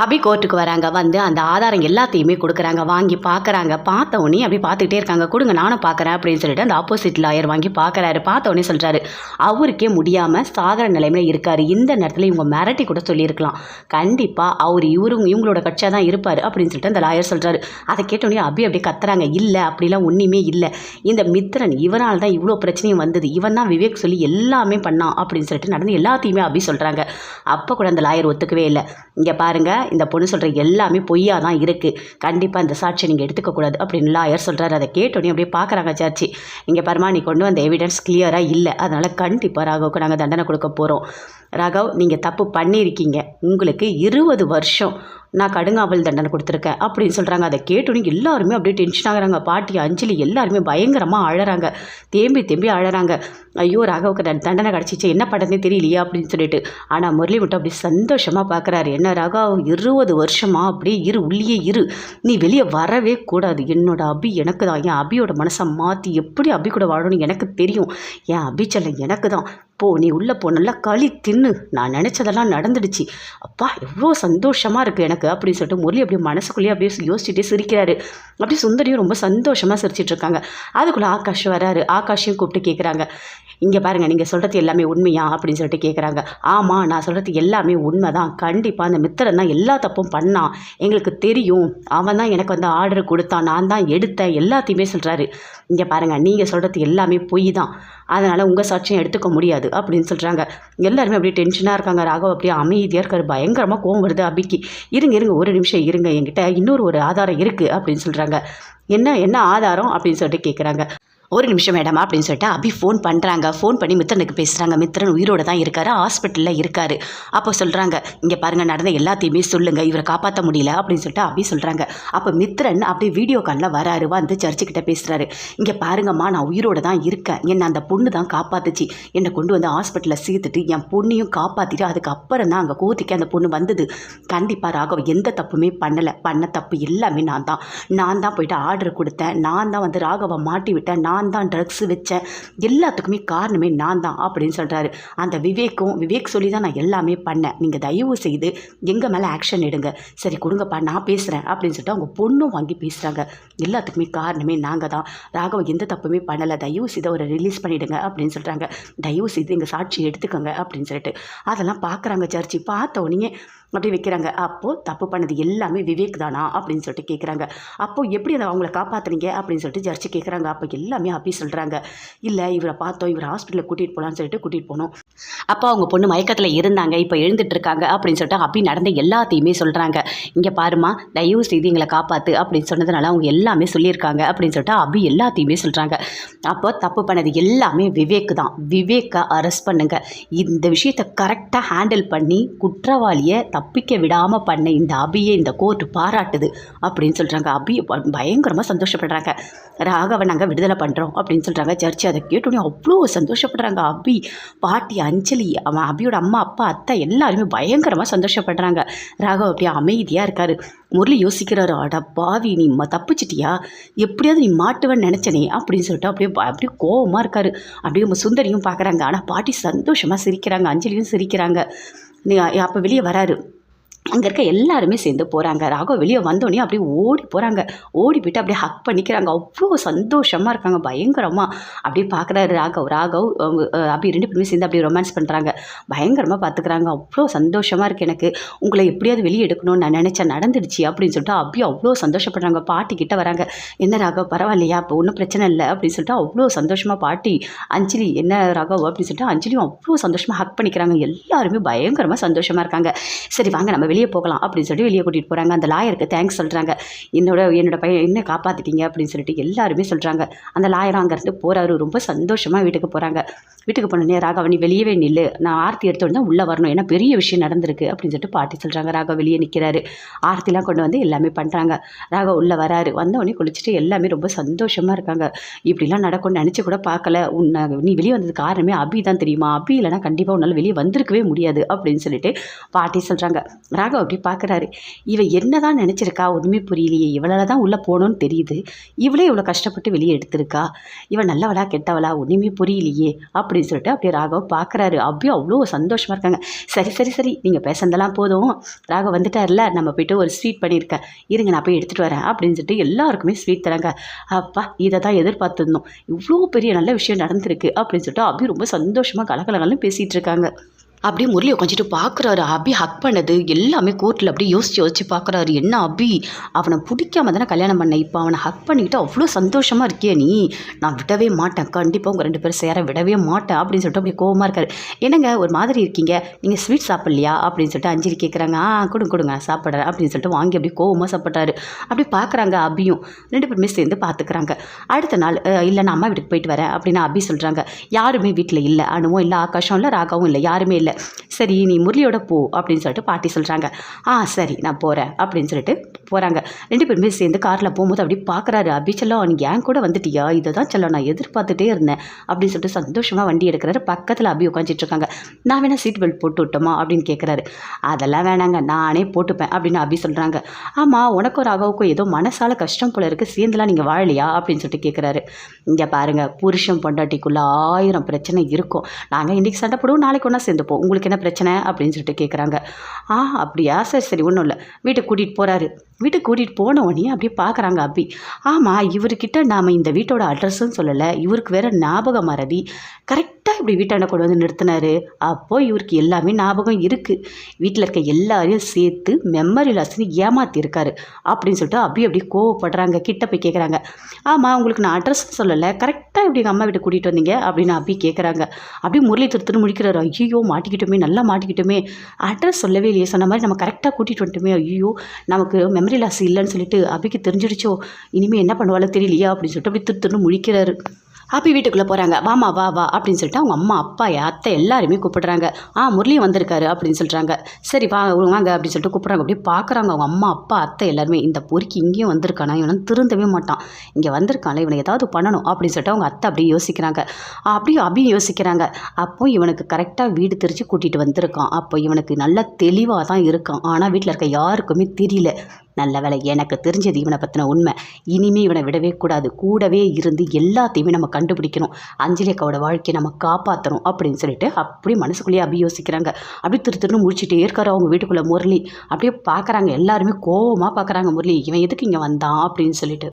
அபி கோர்ட்டுக்கு வராங்க வந்து அந்த ஆதாரம் எல்லாத்தையுமே கொடுக்குறாங்க வாங்கி பார்க்குறாங்க பார்த்த உடனே அப்படி பார்த்துக்கிட்டே இருக்காங்க. கொடுங்க நானும் பார்க்குறேன் அப்படின்னு சொல்லிட்டு அந்த ஆப்போசிட் லாயர் வாங்கி பார்க்குறாரு பார்த்த உடனே சொல்கிறாரு அவருக்கே முடியாமல் சாகர நிலைமையில் இருக்கார். இந்த நேரத்தில் இவங்க மிரட்டி கூட சொல்லியிருக்கலாம். கண்டிப்பாக அவர் இவரும் இவங்களோட கட்சியாக தான் இருப்பார் அப்படின்னு சொல்லிட்டு அந்த லாயர் சொல்கிறாரு அதை கேட்டோடனே அபி அப்படியே கத்துறாங்க. இல்லை அப்படிலாம் ஒன்றுமே இல்லை. இந்த மித்ரன் இவனால் தான் இவ்வளோ பிரச்சனையும் வந்தது. இவன் தான் விவேக் சொல்லி எல்லாமே பண்ணான் அப்படின்னு சொல்லிட்டு நடந்து எல்லாத்தையுமே அபி சொல்கிறாங்க அப்போ கூட அந்த லாயர் ஒத்துக்கவே இல்லை. இங்கே பாருங்கள் இந்த பொண்ணு சொல்கிற எல்லாமே பொய்யாக தான் இருக்குது கண்டிப்பாக இந்த சாட்சியை நீங்கள் எடுத்துக்கக்கூடாது அப்படின்னு லாயர் சொல்கிறாரு அதை கேட்டோன்னே அப்படியே பார்க்குறாங்க சாச்சி இங்கே பரமா நீ கொண்டு வந்த எவிடன்ஸ் கிளியராக இல்லை. அதனால் கண்டிப்பாக ராகவுக்கு நாங்கள் தண்டனை கொடுக்க போகிறோம் ராகவ் நீங்கள் தப்பு பண்ணியிருக்கீங்க. உங்களுக்கு இருபது வருஷம் நான் கடுங்காவல் தண்டனை கொடுத்துருக்கேன் அப்படின்னு சொல்கிறாங்க அதை கேட்டோன்னே எல்லாருமே அப்படியே டென்ஷன் ஆகுறாங்க. பாட்டி அஞ்சலி எல்லாருமே பயங்கரமாக அழறாங்க. தேம்பி தேம்பி அழறாங்க. ஐயோ ராகவுக்கு தண்டனை கிடச்சிச்சு என்ன பண்ணுறதுனே தெரியலையா அப்படின்னு சொல்லிட்டு. ஆனால் முரளி மட்டும் அப்படி சந்தோஷமாக பார்க்குறாரு என்ன ராகவ் இருபது வருஷமாக அப்படியே இரு உள்ளே இரு. நீ வெளியே வரவே கூடாது. என்னோட அபி எனக்கு தான் என் அபியோட மனசை மாற்றி எப்படி அபி கூட வாழணும்னு எனக்கு தெரியும். என் அபி எனக்கு தான் போ நீ உள்ளே போ நல்லா களி தின்னு. நான் நினச்சதெல்லாம் நடந்துடுச்சு. அப்பா எவ்வளோ சந்தோஷமாக இருக்குது எனக்கு அப்படின்னு சொல்லிட்டு முரளி அப்படியே மனசுக்குள்ளேயே அப்படியே யோசிச்சுட்டே சிரிக்கிறாரு. அப்படியே சுந்தரியும் ரொம்ப சந்தோஷமாக சிரிச்சிட்டு இருக்காங்க. அதுக்குள்ளே ஆகாஷ் வராரு. ஆகாஷையும் கூப்பிட்டு கேட்குறாங்க இங்கே பாருங்கள் நீங்கள் சொல்கிறது எல்லாமே உண்மையா அப்படின்னு சொல்லிட்டு கேட்குறாங்க ஆமாம் நான் சொல்கிறது எல்லாமே உண்மை தான் கண்டிப்பாக அந்த மித்திரன் தான் எல்லா தப்பும் பண்ணான் எங்களுக்கு தெரியும். அவன் தான் எனக்கு வந்து ஆர்டர் கொடுத்தான். நான் தான் எடுத்தேன். எல்லாத்தையுமே சொல்கிறாரு இங்கே பாருங்கள் நீங்கள் சொல்கிறது எல்லாமே பொய் தான் அதனால் உங்கள் சாட்சியம் எடுத்துக்க முடியாது அப்படின்னு சொல்கிறாங்க எல்லாருமே அப்படியே டென்ஷனாக இருக்காங்க. ராகவ் அப்படியே அமைதியாக இருக்கார். பயங்கரமாக கோவம் வருது அபிக்கு. இருங்க இருங்க ஒரு நிமிஷம் இருங்க. என்கிட்ட இன்னொரு ஒரு ஆதாரம் இருக்குது அப்படின்னு சொல்கிறாங்க என்ன என்ன ஆதாரம் அப்படின்னு சொல்லிட்டு கேட்குறாங்க ஒரு நிமிஷம் மேடம் அப்படின்னு சொல்லிட்டு அபி ஃபோன் பண்ணுறாங்க ஃபோன் பண்ணி மித்திரனுக்கு பேசுகிறாங்க மித்திரன் உயிரோடு தான் இருக்காரு. ஹாஸ்பிட்டலில் இருக்காரு. அப்போ சொல்கிறாங்க இங்கே பாருங்கள் நடந்த எல்லாத்தையுமே சொல்லுங்கள் இவரை காப்பாற்ற முடியல. அப்படின்னு சொல்லிட்டு அபி சொல்கிறாங்க அப்போ மித்திரன் அப்படியே வீடியோ காலில் வராரு. வந்து சர்ச்சுக்கிட்ட பேசுகிறாரு இங்கே பாருங்கம்மா நான் உயிரோட தான் இருக்கேன். என்னை அந்த பொண்ணு தான் காப்பாத்துச்சு. என்னை கொண்டு வந்து ஹாஸ்பிட்டலில் சேர்த்துட்டு என் பொண்ணையும் காப்பாற்றிட்டு அதுக்கப்புறம் தான் அங்கே கோத்திக்கு அந்த பொண்ணு வந்தது. கண்டிப்பாக ராகவ் எந்த தப்புமே பண்ணலை. பண்ண தப்பு எல்லாமே நான் தான். நான் தான் போயிட்டு ஆர்டர் கொடுத்தேன். நான் தான் வந்து ராகவை மாட்டி விட்டேன். நான் நான் தான் ட்ரக்ஸ் வச்சேன். எல்லாத்துக்குமே காரணமே நான் தான் அப்படின்னு சொல்கிறாரு அந்த விவேக்கும் விவேக் சொல்லி தான் நான் எல்லாமே பண்ணேன். நீங்கள் தயவு செய்து எங்கள் மேலே ஆக்ஷன் எடுங்க. சரி கொடுங்கப்பா நான் பேசுகிறேன் அப்படின்னு சொல்லிட்டு அவங்க பொண்ணும் வாங்கி பேசுகிறாங்க எல்லாத்துக்குமே காரணமே நாங்கள் தான். ராகவ எந்த தப்புமே பண்ணலை. தயவு செய்து அவரை ரிலீஸ் பண்ணிவிடுங்க அப்படின்னு சொல்கிறாங்க தயவு செய்து எங்கள் சாட்சி எடுத்துக்கோங்க அப்படின்னு சொல்லிட்டு. அதெல்லாம் பார்க்குறாங்க சர்ச்சி பார்த்த உடனே அப்படி வைக்கிறாங்க. அப்போது தப்பு பண்ணது எல்லாமே விவேக் தானா? அப்படின்னு சொல்லிட்டு கேட்குறாங்க அப்போது எப்படி அதை அவங்கள காப்பாற்றுறீங்க அப்படின்னு சொல்லிட்டு ஜர்ச்சி கேட்குறாங்க அப்போ எல்லாமே அப்படி சொல்கிறாங்க இல்லை இவரை பார்த்தோம். இவரை ஹாஸ்பிட்டலில் கூட்டிகிட்டு போகலான்னு சொல்லிட்டு கூட்டிகிட்டு போனோம். அப்போ அவங்க பொண்ணு மயக்கத்தில் இருந்தாங்க. இப்போ எழுந்துட்டு இருக்காங்க அப்படின்னு சொல்லிட்டு அப்படி நடந்த எல்லாத்தையுமே சொல்கிறாங்க இங்கே பாருமா தயவு செய்து எங்களை காப்பாற்று அப்படின்னு சொன்னதுனால அவங்க எல்லாமே சொல்லியிருக்காங்க அப்படின்னு சொல்லிட்டு அபி எல்லாத்தையுமே சொல்கிறாங்க அப்போ தப்பு பண்ணது எல்லாமே விவேக் தான். விவேக்கை அரெஸ்ட் பண்ணுங்க. இந்த விஷயத்தை கரெக்டாக ஹேண்டில் பண்ணி குற்றவாளியை தப்பிக்க விடாமல் பண்ண இந்த அபியை இந்த கோர்ட் பாராட்டுது அப்படின்னு சொல்கிறாங்க அபி பயங்கரமாக சந்தோஷப்படுறாங்க. ராகவை நாங்கள் விடுதலை பண்ணுறோம் அப்படின்னு சொல்கிறாங்க சர்ச்சு அதை கேட்டோன்னே அவ்வளோ சந்தோஷப்படுறாங்க அபி. பாட்டி அஞ்சலி அவன் அபியோட அம்மா அப்பா அத்தை எல்லாருமே பயங்கரமாக சந்தோஷப்படுறாங்க. ராகவ் அப்படியே அமைதியாக இருக்கார். முரளி யோசிக்கிறாரு அட பாவி நீ ம தப்பிச்சிட்டியா? எப்படியாவது நீ மாட்டுவன்னு நினச்சனே அப்படின்னு சொல்லிட்டு அப்படியே அப்படியே கோவமாக இருக்காரு. அப்படியே நம்ம சுந்தரியும் பார்க்குறாங்க ஆனால் பாட்டி சந்தோஷமாக சிரிக்கிறாங்க அஞ்சலியும் சிரிக்கிறாங்க. அப்போ வெளியே வராரு. அங்கே இருக்க எல்லாருமே சேர்ந்து போகிறாங்க ராகவ் வெளியே வந்தோடனே அப்படியே ஓடி போகிறாங்க ஓடி போயிட்டு அப்படியே ஹக் பண்ணிக்கிறாங்க. அவ்வளோ சந்தோஷமாக இருக்காங்க. பயங்கரமாக அப்படியே பார்க்குறாரு ராகவ். ராகவ் அவங்க அப்படியே அப்படி ரெண்டு பேருமே சேர்ந்து அப்படியே ரொமான்ஸ் பண்ணுறாங்க பயங்கரமாக பார்த்துக்கிறாங்க அவ்வளோ சந்தோஷமாக இருக்குது எனக்கு. உங்களை எப்படியாவது வெளியே எடுக்கணும்னு நான் நினச்சேன். நடந்துடுச்சு அப்படின்னு சொல்லிட்டு அப்படியே அவ்வளோ சந்தோஷப்படுறாங்க. பாட்டி கிட்ட வராங்க. என்ன ராகவ் பரவாயில்லையா? இப்போ ஒன்றும் பிரச்சனை இல்லை. அப்படின்னு சொல்லிட்டு அவ்வளோ சந்தோஷமாக பாட்டி அஞ்சலி என்ன ராகவ்? அப்படின்னு சொல்லிட்டு அஞ்சலியும் அவ்வளோ சந்தோஷமாக ஹக் பண்ணிக்கிறாங்க. எல்லாருமே பயங்கரமாக சந்தோஷமாக இருக்காங்க. சரி வாங்க நம்ம வெளியே போகலாம் அப்படின்னு சொல்லிட்டு வெளியே கூட்டிகிட்டு போகிறாங்க அந்த லாயருக்கு தேங்க்ஸ் சொல்கிறாங்க என்னோட என்னோட பையன் என்ன காப்பாற்றிட்டீங்க அப்படின்னு சொல்லிட்டு எல்லாருமே சொல்கிறாங்க அந்த லாயரும் அங்கேருந்து போகிறாரு ரொம்ப சந்தோஷமாக வீட்டுக்கு போகிறாங்க வீட்டுக்கு போனோடனே ராகவ நீ வெளியவே நில்லு. நான் ஆர்த்தி எடுத்தோடனே தான் உள்ளே வரணும். ஏன்னா பெரிய விஷயம் நடந்திருக்கு. அப்படின்னு சொல்லிட்டு பாட்டி சொல்கிறாங்க ராகவ வெளியே நிற்கிறாரு ஆர்த்திலாம் கொண்டு வந்து எல்லாமே பண்ணுறாங்க ராகவ உள்ளே வராரு. வந்தவொடனே குளிச்சுட்டு எல்லாமே ரொம்ப சந்தோஷமாக இருக்காங்க. இப்படிலாம் நடக்கும்னு நினச்சி கூட பார்க்கல. உன்னை நீ வெளியே வந்தது காரணமே அபி தான் தெரியுமா? அபி இல்லைனா கண்டிப்பாக உன்னால் வெளியே வந்திருக்கவே முடியாது அப்படின்னு சொல்லிட்டு பாட்டி சொல்கிறாங்க ராகவ் அப்படி பார்க்குறாரு இவ என்ன தான் நினச்சிருக்கா? ஒன்றுமே புரியலையே. இவளால் தான் உள்ளே போகணும்னு தெரியுது. இவளே இவ்வளோ கஷ்டப்பட்டு வெளியே எடுத்திருக்கா? இவன் நல்லவளா கெட்டவளா? ஒன்றுமே புரியலையே. அப்படின்னு சொல்லிட்டு அப்படியே ராகவ் பார்க்குறாரு அப்படியே அவ்வளோ சந்தோஷமாக இருக்காங்க. சரி சரி சரி. நீங்கள் பேசுனதெல்லாம் போதும். ராகவ் வந்துட்டார்ல. நம்ம போய்ட்டு ஒரு ஸ்வீட் பண்ணியிருக்கேன் இருங்க நான் போய் எடுத்துகிட்டு வரேன் அப்படின்னு சொல்லிட்டு எல்லாருக்குமே ஸ்வீட் தராங்க. அப்பா இதை தான் எதிர்பார்த்துருந்தோம். இவ்வளோ பெரிய நல்ல விஷயம் நடந்திருக்கு அப்படின்னு சொல்லிட்டு அப்படியே ரொம்ப சந்தோஷமாக கலகலகலன்னு பேசிகிட்டு இருக்காங்க. அப்படியே முரளி உட்காந்துட்டு பார்க்குறாரு அபி ஹக் பண்ணது. எல்லாமே கோர்ட்டில் அப்படியே யோசிச்சு யோசிச்சு பார்க்குறாரு என்ன அபி? அவனை பிடிக்காம தானே கல்யாணம் பண்ணேன் இப்போ அவனை ஹக் பண்ணிக்கிட்டு அவ்வளோ சந்தோஷமாக இருக்கியே நீ. நான் விடவே மாட்டேன். கண்டிப்பாக உங்கள் ரெண்டு பேரும் சேர விடவே மாட்டேன். அப்படின்னு சொல்லிட்டு அப்படியே கோவமாக இருக்காரு. என்னங்க? ஒரு மாதிரி இருக்கீங்க. நீங்கள் ஸ்வீட் சாப்பிட்லையா? அப்படின்னு சொல்லிட்டு அஞ்சலி கேட்குறாங்க ஆ கொடுங்க கொடுங்க. சாப்பிட்றேன். அப்படின்னு சொல்லிட்டு வாங்கி அப்படியே கோவமாக சாப்பிட்றாரு. அப்படி பார்க்குறாங்க அபியும். ரெண்டு பேருமே சேர்ந்து பார்த்துக்கிறாங்க அடுத்த நாள் இல்லை நான் அம்மா வீட்டுக்கு போயிட்டு வரேன். அப்படின்னு அபி சொல்கிறாங்க யாருமே வீட்டில் இல்லை. அனுவும் இல்லை ஆகாஷம் இல்லை ராகாவும் இல்லை. யாருமே இல்லை. சரி நீ முரளியோட போ அப்படின்னு சொல்லிட்டு பாட்டி சொல்கிறாங்க ஆ சரி நான் போகிறேன் அப்படின்னு சொல்லிட்டு போகிறாங்க ரெண்டு பேருமே சேர்ந்து காரில் போகும்போது அப்படி பார்க்குறாரு அபி செல்லம் நீ என் கூட வந்துட்டியா? இதை தான் செல்லம். நான் எதிர்பார்த்துட்டே இருந்தேன். அப்படின்னு சொல்லிட்டு சந்தோஷமாக வண்டி எடுக்கிறாரு. பக்கத்தில் அபி உட்காந்துட்டு இருக்காங்க. நான் வேணால் சீட் பெல்ட் போட்டு விட்டோமா? அப்படின்னு கேட்குறாரு அதெல்லாம் வேணாங்க. நானே போட்டுப்பேன். அப்படின்னு அபி சொல்கிறாங்க ஆமாம் உனக்கும் ராகவுக்கும் ஏதோ மனசால கஷ்டம் போல இருக்குது சேர்ந்துலாம் நீங்கள் வாழலையா? அப்படின்னு சொல்லிட்டு கேட்குறாரு இங்கே பாருங்கள் புருஷன் பொண்டாட்டிக்குள்ளே ஆயிரம் பிரச்சனை இருக்கும். நாங்கள் இன்றைக்கி சண்டை போடுவோம். நாளைக்கு ஒன்றா சேர்ந்துப்போம். உங்களுக்கு என்ன பிரச்சனை? அப்படின்னு சொல்லிட்டு கேட்குறாங்க ஆ அப்படியா? சரி சரி. ஒன்றும் இல்லை. வீட்டுக்கு கூட்டிகிட்டு போகிறாரு வீட்டுக்கு கூட்டிகிட்டு போன உடனே அப்படியே பார்க்குறாங்க அபி. ஆமாம் இவர்கிட்ட நாம் இந்த வீட்டோட அட்ரஸும் சொல்லலை. இவருக்கு வேறு ஞாபகம் மறதி கரெக்ட் கரெக்டாக இப்படி வீட்டாண்ட கொண்டு வந்து நிறுத்தினாரு. அப்போது இவருக்கு எல்லாமே ஞாபகம் இருக்குது வீட்டில் இருக்க எல்லாரையும் சேர்த்து மெமரி லாஸ்ன்னு ஏமாற்றிருக்காரு அப்படின்னு சொல்லிட்டு அப்படியே அப்படியே கோவப்படுறாங்க கிட்ட போய் கேட்குறாங்க ஆமாம் உங்களுக்கு நான் அட்ரஸ் சொல்லலை. கரெக்டாக இப்படி எங்கள் அம்மா வீட்டை கூட்டிகிட்டு வந்தீங்க? அப்படின்னு அப்படி கேட்குறாங்க அப்படியே முரளி திருத்துன்னு முடிக்கிறாரு ஐயோ மாட்டிக்கிட்டோமே நல்லா மாட்டிக்கிட்டோமே. அட்ரஸ் சொல்லவே இல்லையே. சொன்ன மாதிரி நம்ம கரெக்டாக கூட்டிகிட்டு வந்துட்டோமே. ஐயோ நமக்கு மெமரி லாஸ் இல்லைன்னு சொல்லிட்டு அபிக்கு தெரிஞ்சிடுச்சோ. இனிமேல் என்ன பண்ணுவாளோ தெரியலையா? அப்படின்னு சொல்லிட்டு அப்படி திருத்துன்னு முடிக்கிறாரு அப்பி வீட்டுக்குள்ளே போகிறாங்க வாமா வா வா அப்படின்னு சொல்லிட்டு அவங்க அம்மா அப்பா அத்தை எல்லாருமே கூப்பிடுறாங்க. ஆ முரளியும் வந்திருக்காரு அப்படின்னு சொல்கிறாங்க சரி வா வாங்க அப்படின்னு சொல்லிட்டு கூப்பிட்றாங்க. அப்படியே பார்க்குறாங்க அவங்க அம்மா அப்பா அத்தை எல்லாருமே. இந்த பொறுக்கி இங்கேயும் வந்திருக்கானா? இவனும் திருந்தவே மாட்டான். இங்கே வந்திருக்கான்ல இவனை ஏதாவது பண்ணணும் அப்படின்னு சொல்லிட்டு அவங்க அத்தை அப்படியே யோசிக்கிறாங்க. அப்படியே அபியும் யோசிக்கிறாங்க. அப்போ இவனுக்கு கரெக்டாக வீடு தெரிச்சு கூட்டிகிட்டு வந்திருக்கான். அப்போ இவனுக்கு நல்ல தெளிவாக தான் இருக்கான். ஆனால் வீட்டில் இருக்க யாருக்குமே தெரியல. நல்ல வேலை எனக்கு தெரிஞ்சது இவனை பற்றின உண்மை. இனிமே இவனை விடவே கூடாது. கூடவே இருந்து எல்லாத்தையுமே நம்ம கண்டுபிடிக்கணும். அஞ்சலி அக்காவோட வாழ்க்கையை நம்ம காப்பாற்றணும் அப்படின்னு சொல்லிட்டு அப்படியே மனசுக்குள்ளேயே அப்படி யோசிக்கிறாங்க. அப்படியே திரு திருன்னு முடிச்சுட்டே இருக்காரு அவங்க வீட்டுக்குள்ளே முரளி. அப்படியே பார்க்குறாங்க எல்லாருமே கோவமாக பார்க்குறாங்க முரளி. இவன் எதுக்கு இங்கே வந்தான் அப்படின்னு சொல்லிட்டு.